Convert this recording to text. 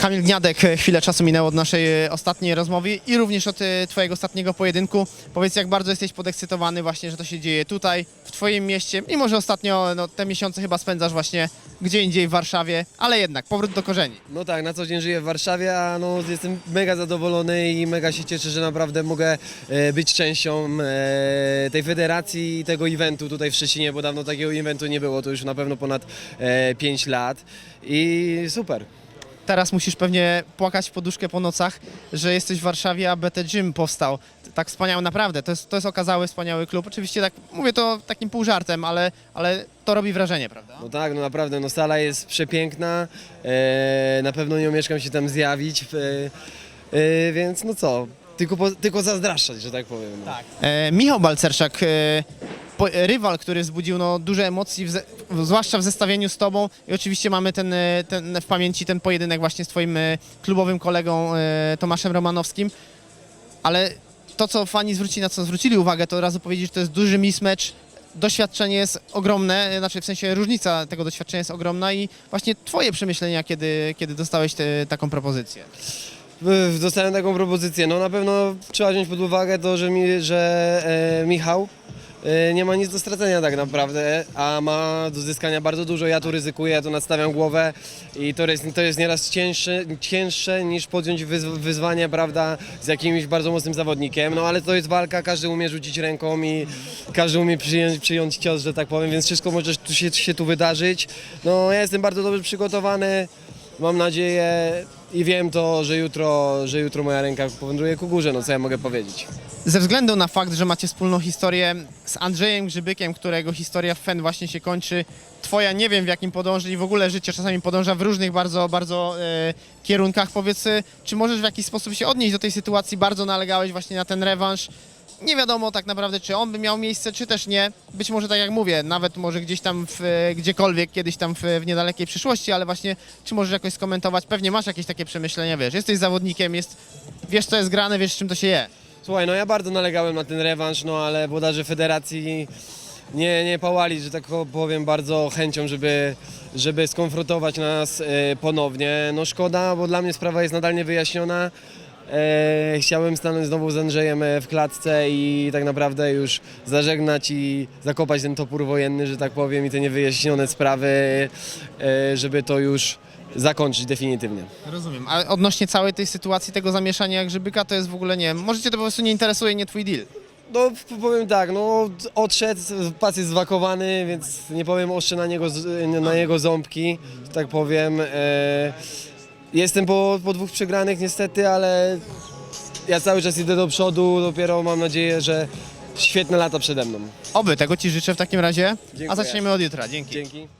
Kamil Gniadek, e, chwilę czasu minęło od naszej e, ostatniej rozmowy i również od e, Twojego ostatniego pojedynku. Powiedz, jak bardzo jesteś podekscytowany właśnie, że to się dzieje tutaj, w Twoim mieście, mimo że ostatnio no, te miesiące chyba spędzasz właśnie gdzie indziej w Warszawie, ale jednak powrót do korzeni. No tak, na co dzień żyję w Warszawie, a no jestem mega zadowolony i mega się cieszę, że naprawdę mogę być częścią tej federacji i tego eventu tutaj w Szczecinie, bo dawno takiego eventu nie było, to już na pewno ponad e, 5 lat i super. Teraz musisz pewnie płakać w poduszkę po nocach, że jesteś w Warszawie, a BT Gym powstał. Tak wspaniały, naprawdę. To jest, to jest okazały, wspaniały klub. Oczywiście tak, mówię to takim pół żartem, ale, ale to robi wrażenie, prawda? No tak, no naprawdę, no sala jest przepiękna, e, na pewno nie omieszkam się tam zjawić, e, e, więc no co, tylko, po, tylko zazdraszczać, że tak powiem. No. Tak. E, Michał Balcerszak, e, po, rywal, który wzbudził no, duże ze, w, zwłaszcza w zestawieniu z tobą i oczywiście mamy ten, e, ten w pamięci ten pojedynek właśnie z twoim e, klubowym kolegą e, Tomaszem Romanowskim, ale to, co fani zwrócili, na co zwrócili uwagę, to od razu powiedzieć, że to jest duży mismatch, doświadczenie jest ogromne, znaczy w sensie różnica tego doświadczenia jest ogromna i właśnie twoje przemyślenia, kiedy, kiedy dostałeś te, taką propozycję. Dostałem taką propozycję. No na pewno trzeba wziąć pod uwagę to, że, mi, że e, Michał e, nie ma nic do stracenia tak naprawdę, a ma do zyskania bardzo dużo. Ja tu ryzykuję, ja tu nadstawiam głowę i to jest, to jest nieraz cięższe, cięższe niż podjąć wyz, wyzwanie, prawda, z jakimś bardzo mocnym zawodnikiem. No ale to jest walka, każdy umie rzucić ręką i każdy umie przyjąć, przyjąć cios, że tak powiem, więc wszystko może się, się tu wydarzyć. No ja jestem bardzo dobrze przygotowany. Mam nadzieję i wiem to, że jutro, że jutro moja ręka powędruje ku górze, no co ja mogę powiedzieć. Ze względu na fakt, że macie wspólną historię z Andrzejem Grzybykiem, którego historia w FEN właśnie się kończy, twoja nie wiem w jakim podąży i w ogóle życie czasami podąża w różnych bardzo, bardzo e, kierunkach. Powiedz, e, czy możesz w jakiś sposób się odnieść do tej sytuacji? Bardzo nalegałeś właśnie na ten rewanż. Nie wiadomo tak naprawdę, czy on by miał miejsce, czy też nie. Być może tak jak mówię, nawet może gdzieś tam, w, e, gdziekolwiek, kiedyś tam w, w niedalekiej przyszłości, ale właśnie, czy możesz jakoś skomentować? Pewnie masz jakieś takie przemyślenia, wiesz, jesteś zawodnikiem, jest, wiesz co jest grane, wiesz czym to się je. Słuchaj, no ja bardzo nalegałem na ten rewanż, no ale włodarze federacji nie, nie pałali, że tak powiem, bardzo chęcią, żeby, żeby skonfrontować nas e, ponownie. No szkoda, bo dla mnie sprawa jest nadal niewyjaśniona. E, chciałem stanąć znowu z Andrzejem e, w klatce i tak naprawdę już zażegnać i zakopać ten topór wojenny, że tak powiem, i te niewyjaśnione sprawy, e, żeby to już zakończyć definitywnie. Rozumiem. A odnośnie całej tej sytuacji, tego zamieszania Grzybyka, to jest w ogóle, nie wiem, może cię to po prostu nie interesuje, nie twój deal. No p- powiem tak, no odszedł, pas jest zwakowany, więc nie powiem ostrze na niego, z- na jego ząbki, że tak powiem. E, jestem po, po dwóch przegranych niestety, ale ja cały czas idę do przodu, dopiero mam nadzieję, że świetne lata przede mną. Oby, tego ci życzę w takim razie. Dziękuję. A zaczniemy od jutra. Dzięki. Dzięki.